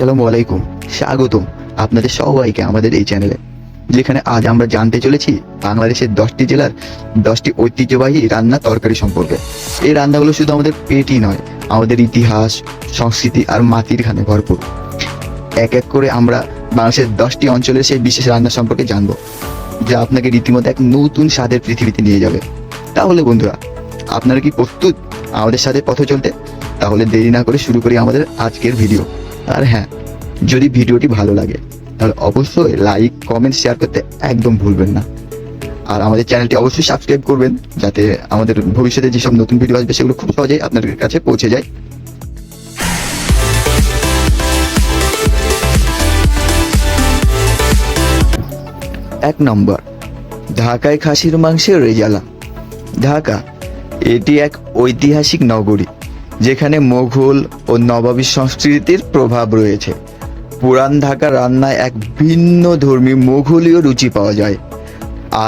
আসসালামু আলাইকুম, স্বাগতম আপনাদের সবাইকে আমাদের এই চ্যানেলে, যেখানে আজ আমরা জানতে চলেছি বাংলাদেশের দশটি জেলার দশটি ঐতিহ্যবাহী রান্না তরকারি সম্পর্কে। এই রান্নাগুলো শুধু আমাদের পেটই নয়, আমাদের ইতিহাস, সংস্কৃতি আর মাটির খানে ভরপুর। এক এক করে আমরা বাংলাদেশের দশটি অঞ্চলের সেই বিশেষ রান্না সম্পর্কে জানব, যা আপনাকে রীতিমতো এক নতুন স্বাদের পৃথিবীতে নিয়ে যাবে। তাহলে বন্ধুরা, আপনারা কি প্রস্তুত আমাদের সাথে পথ চলতে? তাহলে দেরি না করে শুরু করি আমাদের আজকের ভিডিও। আর হ্যাঁ যদি ভিডিওটি ভালো লাগে, তাহলে অবশ্যই লাইক কমেন্ট শেয়ার করতে একদম ভুলবেন না। আর আমাদের চ্যানেলটি অবশ্যই সাবস্ক্রাইব করবেন, যাতে আমাদের ভবিষ্যতে যেসব নতুন ভিডিও আসবে, সেগুলো খুব সহজেই আপনাদের কাছে পৌঁছে যায়। এক নম্বর, ঢাকায় খাসির রেজালা। ঢাকা, এটি এক ঐতিহাসিক নগরী। যেখানে মোঘল ও নবাবী সংস্কৃতির প্রভাব রয়েছে। পুরান ঢাকা রান্নায় এক ভিন্ন ধর্মী মোঘলীয় রুচি পাওয়া যায়।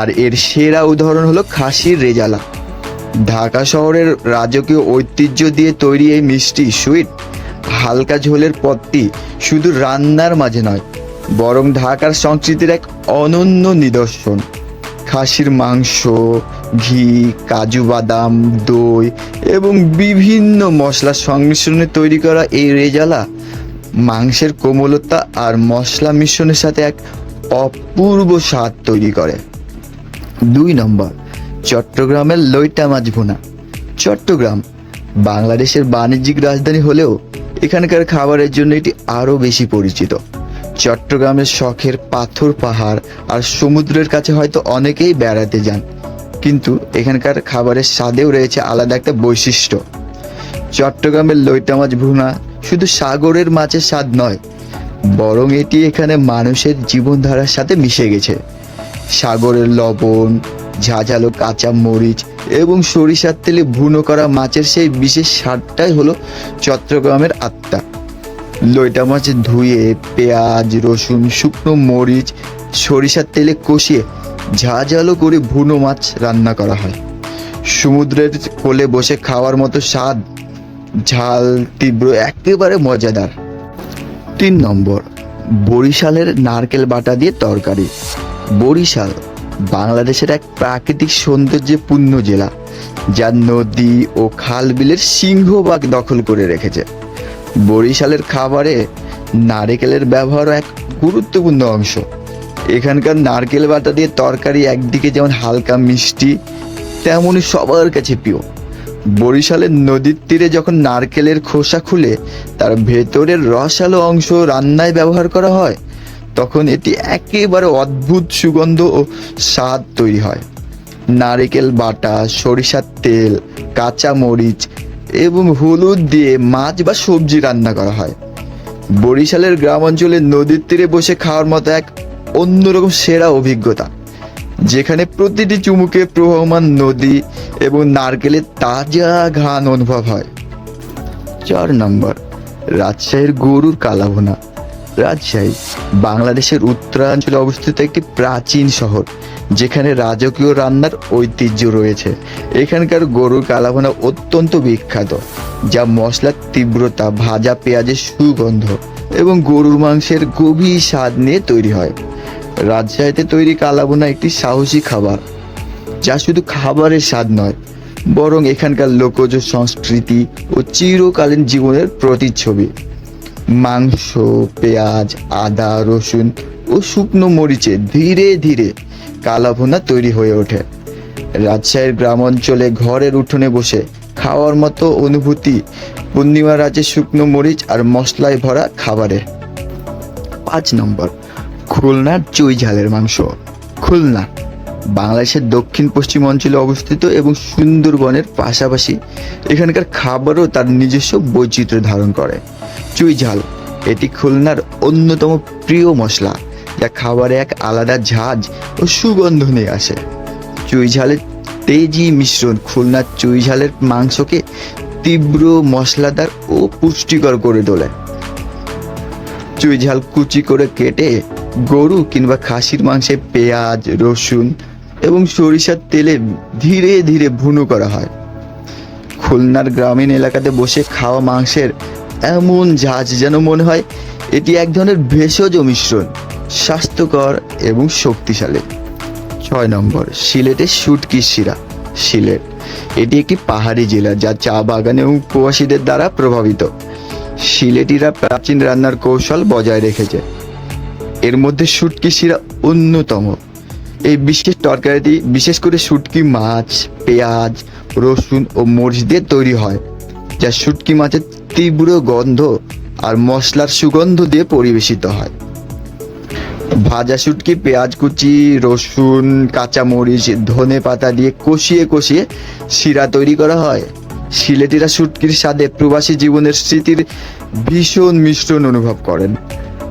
আর এর সেরা উদাহরণ হলো খাসির রেজালা। ঢাকা শহরের রাজকীয় ঐতিহ্য দিয়ে তৈরি এই মিষ্টি সুইট, হালকা ঝোলের পদটি শুধু রান্নার মাঝে নয়, বরং ঢাকার সংস্কৃতির এক অনন্য নিদর্শন। খাসির মাংস, ঘি, কাজু বাদাম, দই এবং বিভিন্ন মশলার সংমিশ্রণে তৈরি করা এই রেজালা মাংসের কোমলতা আর মশলা মিশ্রণের সাথে এক অপূর্ব স্বাদ তৈরি করে। দুই নম্বর, চট্টগ্রামের লইটা মাছ ভুনা। চট্টগ্রাম, বাংলাদেশের বাণিজ্যিক রাজধানী হলেও এখানকার খাবারের জন্য এটি আরও বেশি পরিচিত। চট্টগ্রামের শখের পাথর পাহাড় আর সমুদ্রের কাছে হয়তো অনেকেই বেড়াতে যান। কিন্তু এখানকার খাবারের স্বাদেও রয়েছে আলাদা একটা বৈশিষ্ট্য। চট্টগ্রামের লইটা মাছ ভুনা শুধু সাগরের মাছের স্বাদ নয়, বরং এটি এখানে মানুষের জীবনধারার সাথে মিশে গেছে। সাগরের লবণ, ঝাঁঝালো কাঁচা মরিচ এবং সরিষার তেলে ভুনো করা মাছের সেই বিশেষ স্বাদটাই হলো চট্টগ্রামের আত্মা। লইটা মাছ ধুয়ে, পেঁয়াজ, রসুন, শুকনো মরিচ, সরিষার তেলে কষিয়ে ঝাঁঝালো করে ভুনো মাছ রান্না করা হয়। সমুদ্রের কোলে বসে খাওয়ার মতো স্বাদ, ঝাল, তীব্র, একেবারে মজাদার। তিন নম্বর, বরিশালের নারকেল বাটা দিয়ে তরকারি। বরিশাল, বাংলাদেশের এক প্রাকৃতিক সৌন্দর্যপূর্ণ জেলা, যা নদী ও খাল বিলের সিংহভাগ দখল করে রেখেছে। বরিশালের খাবারে নারকেলের ব্যবহার এক গুরুত্বপূর্ণ অংশ। এখানকার নারকেল বাটা দিয়ে তরকারি একদিকে যেমন হালকা মিষ্টি তেমনই সবার কাছে প্রিয়। বরিশালের নদীর তীরে যখন নারকেলের খোসা খুলে, তার ভেতরের রসালো অংশ রান্নায় ব্যবহার করা হয়, তখন এটি একেবারে অদ্ভুত সুগন্ধ ও স্বাদ তৈরি হয়। নারকেল বাটা, সরিষার তেল কাঁচা মরিচ এবং হলুদ দিয়ে মাছ বা সবজি রান্না করা হয়। বরিশালের গ্রাম অঞ্চলে নদীর তীরে বসে খাওয়ার মতো এক অন্যরকম সেরা অভিজ্ঞতা, যেখানে প্রতিটি চুমুকে প্রবহমান নদী এবং নারকেলের তাজা ঘ্রাণ অনুভব হয়। চার নম্বর, রাজশাহীর গরুর কালাভুনা। রাজশাহী, বাংলাদেশের উত্তরাঞ্চলে অবস্থিত একটি প্রাচীন শহর। যেখানে রাজকীয় রান্নার ঐতিহ্য রয়েছে। এখানকার গরুর কালাভুনা অত্যন্ত বিখ্যাত, যা মশলার তীব্রতা, ভাজা পেঁয়াজের সুগন্ধ এবং গরুর মাংসের গভীর স্বাদ নিয়ে তৈরি হয়। রাজশাহীতে তৈরি কালাভুনা একটি সাহসী খাবার, যা শুধু খাবারের স্বাদ নয়, বরং এখানকার লোকজ সংস্কৃতি ও চিরকালীন জীবনের প্রতিচ্ছবি। মাংস, পেঁয়াজ, আদা, রসুন ও শুকনো মরিচে ধীরে ধীরে কালাভুনা তৈরি হয়ে ওঠে। রাজশাহীর গ্রাম অঞ্চলে ঘরের উঠোনে বসে খাওয়ার মতো অনুভূতি পূর্ণিমা রাজে শুকনো মরিচ আর মশলায় ভরা খাবারে। পাঁচ নম্বর, খুলনার চুই ঝালের মাংস। খুলনা, বাংলাদেশের দক্ষিণ পশ্চিম অঞ্চলে অবস্থিত এবং সুন্দরবনের পাশাপাশি এখানকার খাবারও তার নিজস্ব বৈচিত্র্য ধারণ করে। চুই ঝাল, এটি খুলনার অন্যতম প্রিয় মশলা। যা খাবারে এক আলাদা ঝাঁজ ও সুগন্ধ নিয়ে আসে। চুই ঝালের তেজি মিশ্রণ খুলনার চুই ঝালের মাংসকে তীব্র মশলাদার ও পুষ্টিকর করে তোলে। চুই ঝাল কুচি করে কেটে গরু কিংবা খাসির মাংসে পেঁয়াজ, রসুন এবং সরিষার তেলে ধীরে ধীরে ভুনো করা হয়। খুলনার গ্রামীণ এলাকাতে বসে খাওয়া মাংসের এমন ঝাঁজ যেন মনে হয় এটি এক ধরনের ভেষজ মিশ্রণ। স্বাস্থ্যকর এবং শক্তিশালী। ছয় নম্বর সিলেটের শুটকি শিরা, সিলেট। এটি একটি পাহাড়ি জেলা যা চা বাগান এবং প্রবাসীদের দ্বারা প্রভাবিত। সিলেটিরা প্রাচীন রান্নার কৌশল বজায় রেখেছে। এর মধ্যে শুটকি শিরা অন্যতম। এই বিশেষ তরকারিটি বিশেষ করে শুটকি মাছ, পেঁয়াজ, রসুন ও মরিচ দিয়ে তৈরি হয়, যা শুটকি মাছের তীব্র গন্ধ আর মশলার সুগন্ধ দিয়ে পরিবেশিত হয়। ভাজা শুটকি, পেঁয়াজ কুচি, রসুন, কাঁচামরিচ, ধনে পাতা দিয়ে কষিয়ে কষিয়ে শিরা তৈরি করা হয়। সিলেটিরা শুটকির স্বাদে প্রবাসী জীবনের স্মৃতির ভীষণ মিশ্রণ অনুভব করেন।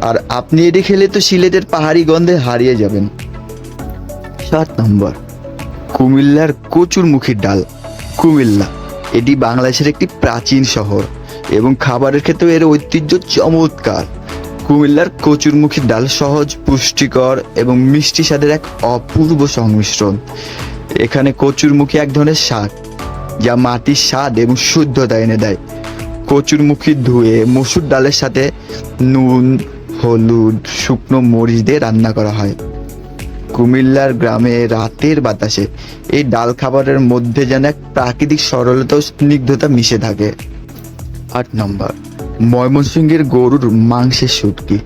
আর আপনি এটি খেলে তো সিলেটের পাহাড়ি গন্ধে হারিয়ে যাবেন। সাত নম্বর, কুমিল্লার কচুরমুখীর ডাল, কুমিল্লা। এটি বাংলাদেশের একটি প্রাচীন শহর এবং খাবারের ক্ষেত্রে এর ঐতিহ্য চমৎকার। কুমিল্লার কচুরমুখী ডাল সহজ, পুষ্টিকর এবং মিষ্টি স্বাদের এক অপূর্ব সংমিশ্রণ। এখানে কচুরমুখী এক ধরনের শাক যা মাটির স্বাদ এবং শুদ্ধতা এনে দেয়। কচুরমুখী ধুয়ে মসুর ডালের সাথে নুন, হলুদ, শুকনো মরিচ দিয়ে রান্না করা হয়। কুমিল্লার গ্রামে রাতের বাতাসে এই ডাল খাবারের মধ্যে যেন এক প্রাকৃতিক সরলতা ও স্নিগ্ধতা মিশে থাকে। আট নম্বর। ময়মনসিংহের গরুর মাংসের শুটকি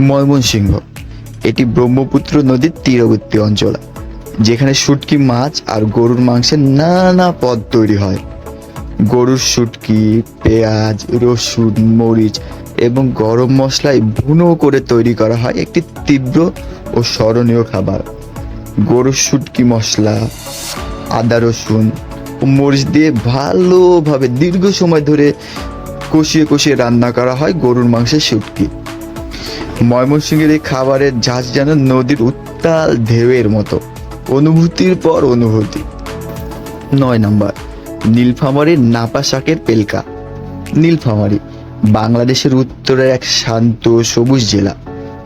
ময়মনসিংহ, এটি ব্রহ্মপুত্র নদীর তীরবর্তী অঞ্চল, যেখানে শুটকি মাছ আর গরুর মাংসের নানা পদ তৈরি হয়। গরুর শুটকি পেঁয়াজ, রসুন, মরিচ এবং গরম মশলায় ভুনো করে তৈরি করা হয় একটি তীব্র ও স্মরণীয় খাবার। গরুর শুটকি মশলা, আদা রসুন ও মরিচ দিয়ে ভালোভাবে দীর্ঘ সময় ধরে কষিয়ে কষিয়ে রান্না করা হয় গরুর মাংসের শুটকি। ময়মনসিংহের এই খাবারের ঝাঁজ যেন নদীর উত্তাল ঢেউয়ের মতো। অনুভূতির পর অনুভূতি। নয় নম্বর নীলফামারীর নাপা শাকের পেলকা। নীলফামারী, বাংলাদেশের উত্তরের এক শান্ত সবুজ জেলা,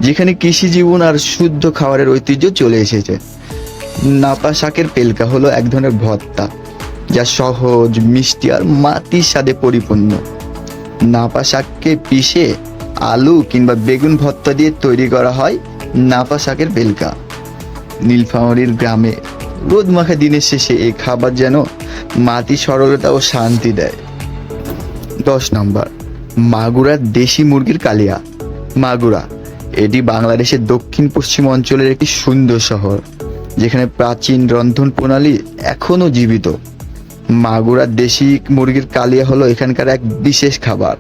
যেখানে কৃষি জীবন আর শুদ্ধ খাবারের ঐতিহ্য চলে এসেছে। নাপা শাকের পেলকা হলো এক ধরনের ভত্তা যা সহজ, মিষ্টি আর মাটির স্বাদে পরিপূর্ণ। নাপা শাককে পিষে আলু কিংবা বেগুন ভর্তা দিয়ে তৈরি করা হয় নাপা শাকের বেলকা। নীলফামারীর গ্রামে রোদ মাখা দিনের শেষে এই খাবার যেন মাটি সরলতা ও শান্তি দেয়। দশ নম্বর মাগুরার দেশি মুরগির কালিয়া। মাগুরা, এটি বাংলাদেশের দক্ষিণ পশ্চিম অঞ্চলের একটি সুন্দর শহর, যেখানে প্রাচীন রন্ধন প্রণালী এখনও জীবিত। মাগুরার দেশি মুরগির কালিয়া হলো এখানকার এক বিশেষ খাবার,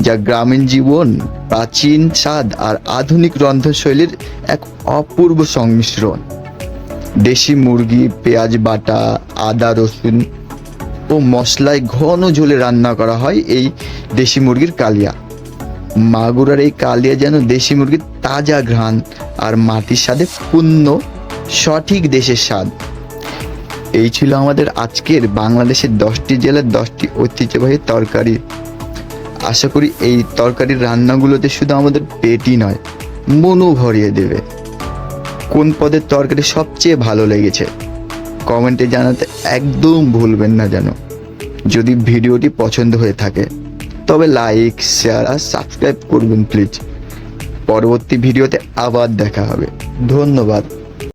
যা গ্রামীণ জীবন, প্রাচীন স্বাদ আর আধুনিক রন্ধনশৈলীর এক অপূর্ব সংমিশ্রণ। দেশি মুরগি, পেঁয়াজ বাটা, আদা রসুন ও মশলায় ঘন ঝোলে রান্না করা হয় এই দেশি মুরগির কালিয়া। মাগুরার এই কালিয়া যেন দেশি মুরগির তাজা ঘ্রাণ আর মাটির স্বাদে পূর্ণ, সঠিক দেশের স্বাদ। এই ছিল আমাদের আজকের বাংলাদেশের দশটি জেলার দশটি ঐতিহ্যবাহী তরকারি। আশা করি এই তরকারির রান্নাগুলোতে শুধু আমাদের পেটই নয়, মনও ভরিয়ে দেবে। কোন পদের তরকারি সবচেয়ে ভালো লেগেছে, কমেন্টে জানাতে একদম ভুলবেন না যেন। যদি ভিডিওটি পছন্দ হয়ে থাকে, তবে লাইক, শেয়ার আর সাবস্ক্রাইব করবেন, প্লিজ। পরবর্তী ভিডিওতে আবার দেখা হবে। ধন্যবাদ।